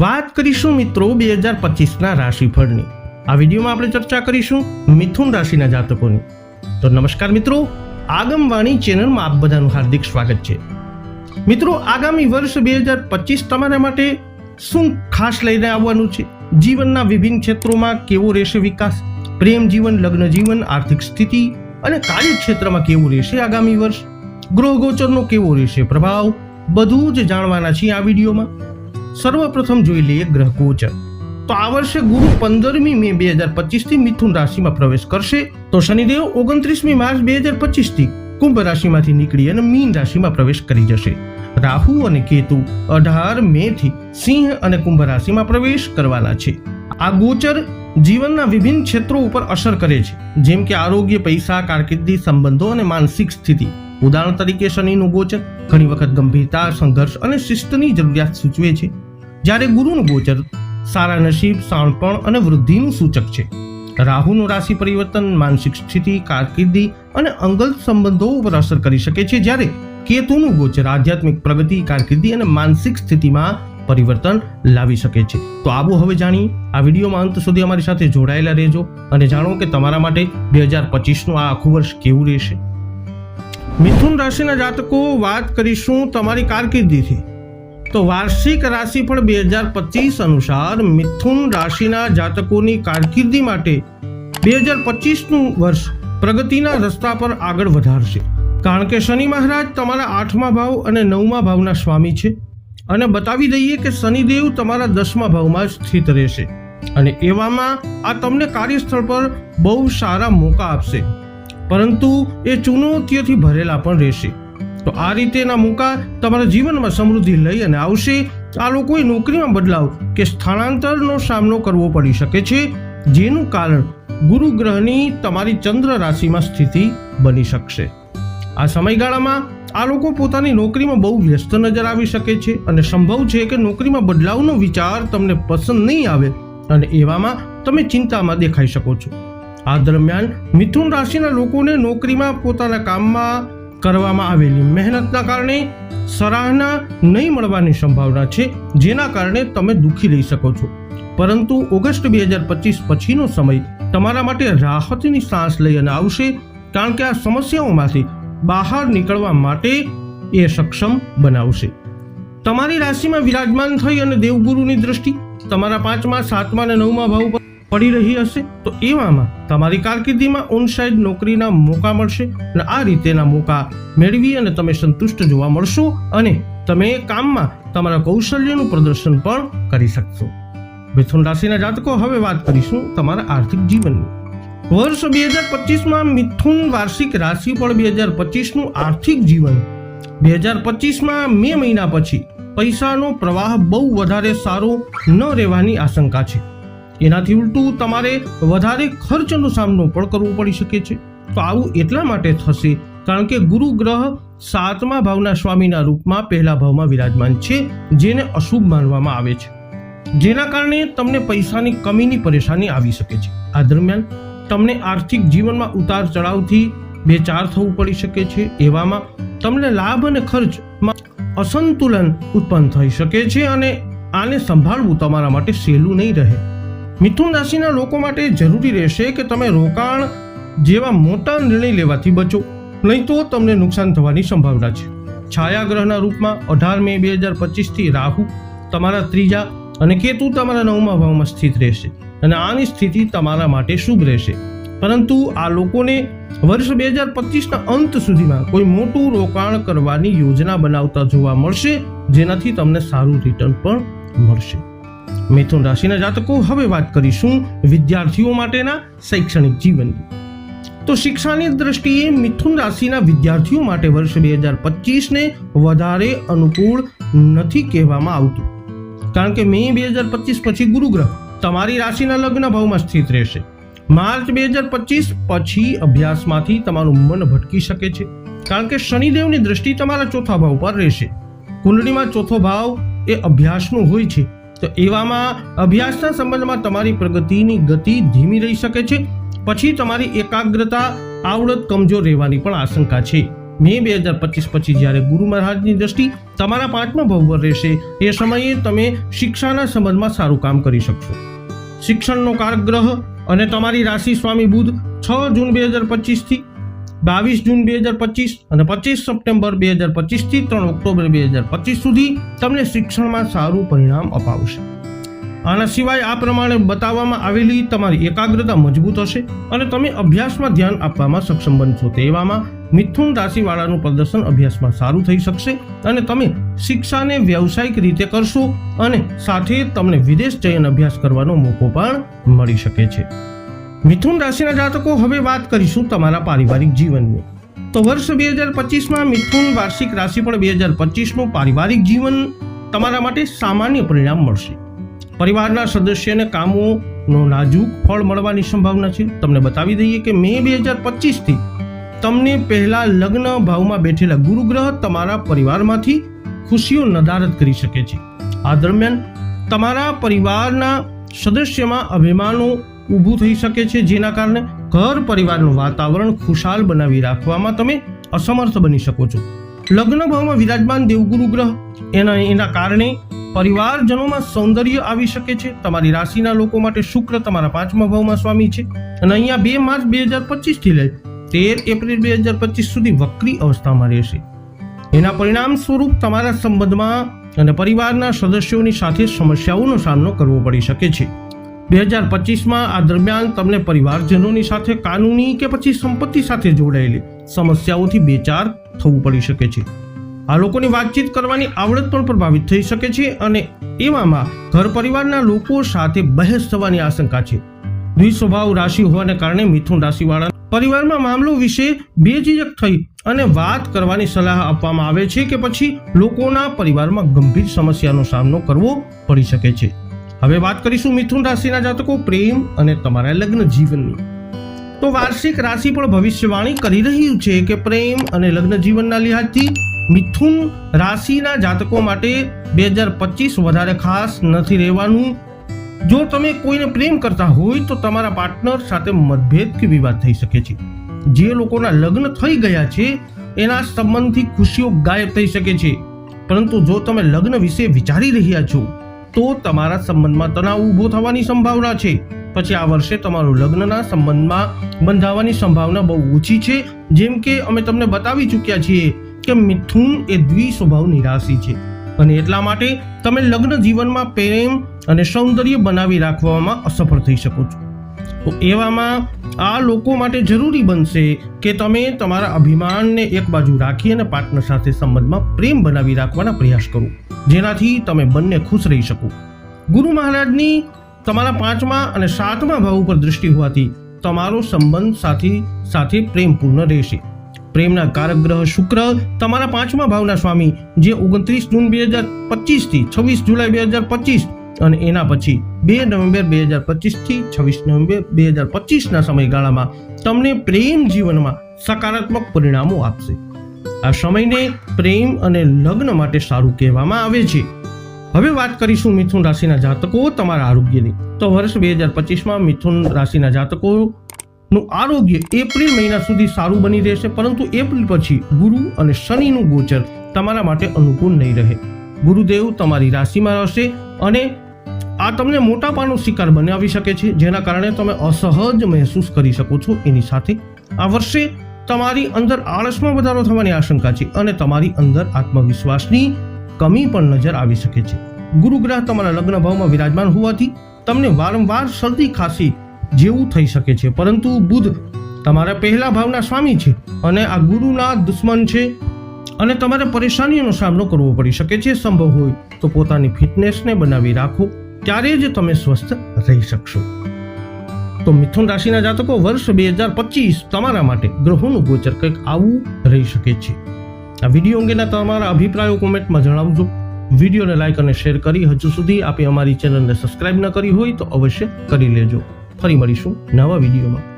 વાત કરીશું મિત્રો બે હજાર પચીસના રાશિફળની. આ વિડીયોમાં આપણે ચર્ચા કરીશું મિથુન રાશિના જાતકોની. તો નમસ્કાર મિત્રો, આગમવાણી ચેનલમાં આપ બધાનું હાર્દિક સ્વાગત છે. મિત્રો, આગામી વર્ષ બે હજાર પચીસ તમારા માટે શું ખાસ લઈને આવવાનું છે? જીવનના વિભિન્ન ક્ષેત્રોમાં કેવો રહેશે વિકાસ? પ્રેમ જીવન, લગ્ન જીવન, આર્થિક સ્થિતિ અને કાર્યક્ષેત્રમાં કેવું રહેશે આગામી વર્ષ? ગ્રહ ગોચરનો કેવો રહેશે પ્રભાવ? બધું જ જાણવાના છીએ આ વિડીયોમાં. સર્વપ્રથમ જોઈ લઈએ ગ્રહ ગોચર. તો આ વર્ષે ગુરુ પંદરમી મે બે હજાર પચીસથી મિથુન રાશિમાં પ્રવેશ કરશે. તો શનિદેવ ઓગણત્રીસમી માર્ચ બે હજાર પચીસથી કુંભ રાશિમાંથી નીકળી અને મીન રાશિમાં પ્રવેશ કરી જશે. રાહુ અને કેતુ અઢાર મે થી સિંહ અને કુંભ રાશિમાં પ્રવેશ કરવાના છે. આ ગોચર જીવનના વિભિન્ન ક્ષેત્રો ઉપર અસર કરે છે. જેમ કે આરોગ્ય, પૈસા, કારકિર્દી, સંબંધો અને માનસિક સ્થિતિ. ઉદાહરણ તરીકે શનિનું ગોચર ઘણી વખત ગંભીરતા, સંઘર્ષ અને શિસ્તની જરૂરિયાત સૂચવે છે. જ્યારે ગુરુનું ગોચર, સારા નસીબ શાણપણ અને વૃદ્ધિનું સૂચક છે. રાહુનું રાશિ પરિવર્તન, માનસિક સ્થિતિ, કારકિર્દી અને અંગત સંબંધો ઉપર અસર કરી શકે છે જ્યારે કેતુનું ગોચર આધ્યાત્મિક પ્રગતિ, કારકિર્દી અને માનસિક સ્થિતિમાં પરિવર્તન લાવી શકે છે. તો આવો હવે જાણીએ, આ વિડીયોમાં અંત સુધી અમારી સાથે જોડાયેલા રહેજો અને જાણો કે તમારા માટે બે હજાર પચીસનું આ આખું વર્ષ કેવું રહેશે. મિથુન રાશિના જાતકો, વાત કરીશું તમારી કારકિર્દીથી. તો વાર્ષિક રાશિફળ બે હજાર પચીસ અનુસાર મિથુન રાશિના જાતકોની કારકિર્દી માટે બે હજાર પચીસનું વર્ષ પ્રગતિના રસ્તા પર આગળ વધારશે. કારણ કે શનિ મહારાજ તમારા આઠમા ભાવ અને નવમા ભાવના સ્વામી છે અને બતાવી દઈએ કે શનિદેવ તમારા દસમા ભાવમાં સ્થિત રહેશે અને એવામાં આ તમને કાર્યસ્થળ પર બહુ સારા મોકા આપશે. પરંતુ એ ચુનૌતીઓથી ભરેલા પણ રહેશે. તો આ રીતેના મોકા તમારા જીવનમાં સમૃદ્ધિ લઈ અને આવશે. આ લોકોએ નોકરીમાં બદલાવ કે સ્થળાંતરનો સામનો કરવો પડી શકે છે, જેનું કારણ ગુરુ ગ્રહની તમારી ચંદ્ર રાશિમાં સ્થિતિ બની શકશે. આ સમયગાળામાં આ લોકો પોતાની નોકરીમાં બહુ વ્યસ્ત નજર આવી શકે છે અને સંભવ છે કે નોકરીમાં બદલાવનો વિચાર તમને પસંદ નહીં આવે અને એવામાં તમે ચિંતામાં દેખાઈ શકો છો. આ દરમિયાન મિથુન રાશિના લોકોને નોકરીમાં પોતાના કામમાં કરવામાં આવેલી મહેનતના કારણે સરાહના નહીં મળવાની સંભાવના છે, જેના કારણે તમે દુઃખી રહી શકો છો. પરંતુ ઓગસ્ટ બે હજાર પચીસ પછીનો સમય તમારા માટે રાહતની સાંસ લઈ અને આવશે, કારણ કે આ સમસ્યાઓમાંથી બહાર નીકળવા માટે એ સક્ષમ બનાવશે. તમારી રાશિમાં વિરાજમાન થઈ અને દેવગુરુની દ્રષ્ટિ, તમારા પાંચમા, સાતમા અને નવમા ભાવ પર પડી રહી હશે, તો એવામાં તમારી કારકિર્દીમાં ઓનસાઇડ નોકરીના મોકા મળશે અને આ રીતેના મોકા મેળવી અને તમે સંતુષ્ટ જોવા મળશો અને તમે કામમાં તમારા કૌશલ્યનું પ્રદર્શન પણ કરી શકશો. મિથુન રાશિના જાતકો, હવે વાત કરીશું તમારા આર્થિક જીવનની. વર્ષ બે હજાર પચીસમાં મિથુન વાર્ષિક રાશિફળ બે હજાર પચીસનું આર્થિક જીવન. બે હજાર પચીસમાં મે મહિના પછી પૈસાનો પ્રવાહ બહુ વધારે સારો ન રહેવાની આશંકા છે. એનાથી ઉલટું તમારે વધારે ખર્ચનો સામનો પણ કરવો પડી શકે છે. તો આવું એટલા માટે થશે, કારણ કે ગુરુ ગ્રહ સાતમા ભાવના સ્વામીના રૂપમાં પહેલા ભાવમાં વિરાજમાન છે, જેને અશુભ માનવામાં આવે છે. જેના કારણે તમને પૈસાની કમીની પરેશાની આવી શકે છે. આ દરમિયાન તમને આર્થિક જીવનમાં ઉતાર ચઢાવથી બે ચાર થવું પડી શકે છે, એવામાં તમને લાભ અને ખર્ચમાં અસંતુલન ઉત્પન્ન થઈ શકે છે અને આને સંભાળવું તમારા માટે સહેલું નહીં રહે. મિથુન રાશિના લોકો માટે જરૂરી રહેશે કે તમે રોકાણ જેવા મોટા નિર્ણય લેવાથી બચો. નહીં તો તમને નુકસાન થવાની સંભાવના છે. છાયાગ્રહના રૂપમાં અઢાર મે બે હજાર પચીસથી રાહુ તમારા ત્રીજા અને કેતુ તમારા નવમા ભાવમાં સ્થિત રહેશે અને આની સ્થિતિ તમારા માટે શુભ રહેશે. પરંતુ આ લોકોને વર્ષ બે હજાર પચીસના અંત સુધીમાં કોઈ મોટું રોકાણ કરવાની યોજના બનાવતા જોવા મળશે, જેનાથી તમને સારું રિટર્ન પણ મળશે. મિથુન રાશિના જાતકો હવે વાત કરીશું વિદ્યાર્થીઓ માટેના શૈક્ષણિક જીવનની. તો શિક્ષાની દ્રષ્ટિએ મિથુન રાશિના વિદ્યાર્થીઓ માટે વર્ષ બે હજાર પચીસને વધારે અનુકૂળ નથી કહેવામાં આવતું. કારણ કે મે બે હજાર પચીસ પછી ગુરુગ્રહ, તમારી રાશિના લગ્ન ભાવમાં સ્થિત રહેશે. માર્ચ બે હજાર પચીસ પછી અભ્યાસમાંથી તમારું મન ભટકી શકે છે. કારણ કે શનિદેવની દ્રષ્ટિ તમારા ચોથા ભાવ પર રહેશે. કુંડળીમાં ચોથો ભાવ એ અભ્યાસનું હોય છે. તો એવામાં અભ્યાસના સંબંધમાં તમારી પ્રગતિની ગતિ ધીમી રહી શકે છે. પછી તમારી એકાગ્રતા, આવડત, કમજોર રહેવાની પણ આશંકા છે. મે બે હજાર પચીસ પછી જ્યારે ગુરુ મહારાજની દ્રષ્ટિ તમારા પાંચમા ભાવ પર રહેશે, એ સમયે તમે શિક્ષાના સંબંધમાં સારું કામ કરી શકશો. શિક્ષણનો કારક અને તમારી રાશિ સ્વામી બુધ છ જૂન બે હજાર પચીસથી બાવીસ જૂન બે હજાર પચીસ અને પચીસ સપ્ટેમ્બર બે હજાર પચીસથી ત્રણ ઓક્ટોબર બે હજાર પચીસ સુધી તમને શિક્ષણમાં સારું પરિણામ અપાવશે. આના સિવાય આ પ્રમાણે બતાવવામાં આવેલી તમારી એકાગ્રતા મજબૂત હશે અને તમે અભ્યાસમાં ધ્યાન આપવામાં સક્ષમ બનશો તેવામાં મિથુન રાશિવાળાનું પ્રદર્શન અભ્યાસમાં સારું થઈ શકશે અને તમે શિક્ષાને વ્યવસાયિક રીતે કરશો અને સાથે તમને વિદેશ જઈને અભ્યાસ કરવાનો મોકો પણ મળી શકે છે. મિથુન રાશિના જાતકો હવે વાત કરીશું તમારા પારિવારિક જીવનની. તો વર્ષ બે હજાર પચીસમાં મિથુન વાર્ષિક રાશિ પણ બે હજાર પચીસનું પારિવારિક જીવન તમારા માટે સામાન્ય પરિણામ મળશે. પરિવારના સદસ્યને કામોનો નાજુક ફળ મળવાની સંભાવના છે. તમને બતાવી દઈએ કે મે બે હજાર પચીસથી તમને પહેલા લગ્ન ભાવમાં બેઠેલા ગુરુગ્રહ તમારા પરિવારમાંથી ખુશીઓ નદારત કરી શકે છે. આ દરમિયાન તમારા પરિવારના સદસ્યમાં અભિમાનો ઊભું થઈ શકે છે, જેના કારણે ઘર પરિવારનું વાતાવરણ ખુશાલ બનાવી રાખવામાં તમે અસમર્થ બની શકો છો. લગ્ન ભાવમાં વિરાજમાન દેવગુરુ ગ્રહ, એના એના કારણે પરિવારજનોમાં સૌંદર્ય આવી શકે છે. તમારી રાશિના લોકો માટે શુક્ર તમારા પાંચમા ભાવમાં સ્વામી છે. અને અહીંયા બે માર્ચ બે હજાર પચીસથી લઈ તેર એપ્રિલ બે હજાર પચીસ સુધી વક્રી અવસ્થામાં રહેશે. એના પરિણામ સ્વરૂપ તમારા સંબંધમાં અને પરિવારના સદસ્યોની સાથે સમસ્યાઓનો સામનો કરવો પડી શકે છે. બે હજાર પચીસમાં આ દરમિયાન તમને પરિવારજનોની સાથે કાનૂની કે પછી સંપત્તિ સાથે જોડાયેલી સમસ્યાઓથી બેચાર થવું પડી શકે છે. આ લોકોની વાતચીત કરવાની આવડત પણ પ્રભાવિત થઈ શકે છે અને એવામાં ઘર પરિવારના લોકો સાથે બહેસ થવાની આશંકા છે. દ્વિસ્વભાવ રાશિ હોવાને કારણે મિથુન રાશિવાળા પરિવારમાં મામલો વિશે બેઝિજક થઈ અને વાત કરવાની સલાહ આપવામાં આવે છે કે પછી લોકોના પરિવારમાં ગંભીર સમસ્યાનો સામનો કરવો પડી શકે છે. હવે વાત કરીશું મિથુન રાશિના જાતકો પ્રેમ અને તમારા લગ્ન જીવનની. તો વાર્ષિક રાશિ પણ ભવિષ્યવાણી કરી રહ્યું છે કે પ્રેમ અને લગ્ન જીવનના લિહાજથી મિથુન રાશિના જાતકો માટે બે હજાર પચીસ વધારે ખાસ નથી રહેવાનું. જો તમે કોઈને પ્રેમ કરતા હોય તો તમારા પાર્ટનર સાથે મતભેદ કે વિવાદ થઈ શકે છે. જે લોકોના લગ્ન થઈ ગયા છે, એના સંબંધથી ખુશીઓ ગાયબ થઈ શકે છે. પરંતુ જો તમે લગ્ન વિશે વિચારી રહ્યા છો તો તમારા સંબંધમાં તણાવ ઊભો થવાની સંભાવના છે. પછી આ વર્ષે તમારું લગ્નના સંબંધમાં બંધાવાની સંભાવના બહુ ઓછી છે. જેમ કે અમે તમને બતાવી ચૂક્યા છીએ કે મિથુન એ દ્વિ નિરાશી રાશિ છે. અને એટલા માટે તમે લગ્ન જીવનમાં પ્રેમ અને સૌંદર્ય બનાવી રાખવામાં અસફળ થઈ શકો છો. તો એવામાં આ લોકો માટે જરૂરી બનશે કે તમે તમારા અભિમાનને એક બાજુ રાખી અને પાર્ટનર સાથે સંબંધમાં પ્રેમ બનાવી રાખવાના પ્રયાસ કરો. જેનાથી તમે બંને ખુશ રહી શકો. ગુરુ મહારાજની તમારા પાંચમા અને સાતમા ભાવ ઉપર દૃષ્ટિ હોવાથી તમારો સંબંધ સાથી, સાથે પ્રેમપૂર્ણ રહેશે. પ્રેમના કારક ગ્રહ શુક્ર તમારા પાંચમા ભાવના સ્વામી, જે ઓગણત્રીસ જૂન બે હજાર પચીસથી છવ્વીસ જુલાઈ બે હજાર પચીસ અને એના પછી બે નવેમ્બર બે હજાર પચીસથી છવ્વીસ નવેમ્બર બે હજાર પચીસના સમયગાળામાં તમને પ્રેમ જીવનમાં સકારાત્મક પરિણામો આપશે. આ સમયને પ્રેમ અને લગ્ન માટે સારું કહેવામાં આવે છે. હવે વાત કરીશું મિથુન રાશિના જાતકો તમારા આરોગ્યની. તો વર્ષ બે હજાર પચીસમાં મિથુન રાશિના જાતકો નું આરોગ્ય એપ્રિલ મહિના સુધી સારું બની રહેશે, પરંતુ એપ્રિલ પછી ગુરુ અને શનિનું ગોચર તમારા માટે અનુકૂળ નહીં રહે. ગુરુદેવ તમારી રાશિમાં રહેશે અને આ તમને મોટાપાનો શિકાર બનાવી શકે છે, જેના કારણે તમે અસહજ મહેસૂસ કરી શકો છો એની સાથે. આ વર્ષે તમારી અંદર આળસમાં વધારો થવાની આશંકા છે અને તમારી અંદર આત્મવિશ્વાસની કમી પણ નજર આવી શકે છે. ગુરુગ્રહ તમારા લગ્ન ભાવમાં વિરાજમાન હોવાથી તમને વારંવાર શરદી ખાંસી જેવું થઈ શકે છે, પરંતુ બુધ તમારા પહેલા ભાવના સ્વામી છે અને આ ગુરુના દુશ્મન છે અને તમારે પરેશાનીઓનો સામનો કરવો પડી શકે છે. સંભવ હોય તો પોતાની ફિટનેસને બનાવી રાખો. ત્યારે જ તમે સ્વસ્થ રહી શકશો. તો મિથુન રાશિના જાતકો વર્ષ બે હજાર પચીસ તમારા માટે ગ્રહોનું ગોચર કંઈક આવું રહી શકે છે. આ વીડિયો અંગેના તમારા અભિપ્રાયો કોમેન્ટમાં જણાવજો. વિડીયોને લાઇક અને શેર કરી હજુ સુધી આપે અમારી ચેનલને સબસ્ક્રાઇબ ન કરી હોય તો અવશ્ય કરી લેજો. ફરી મળીશું નવા વિડીયોમાં.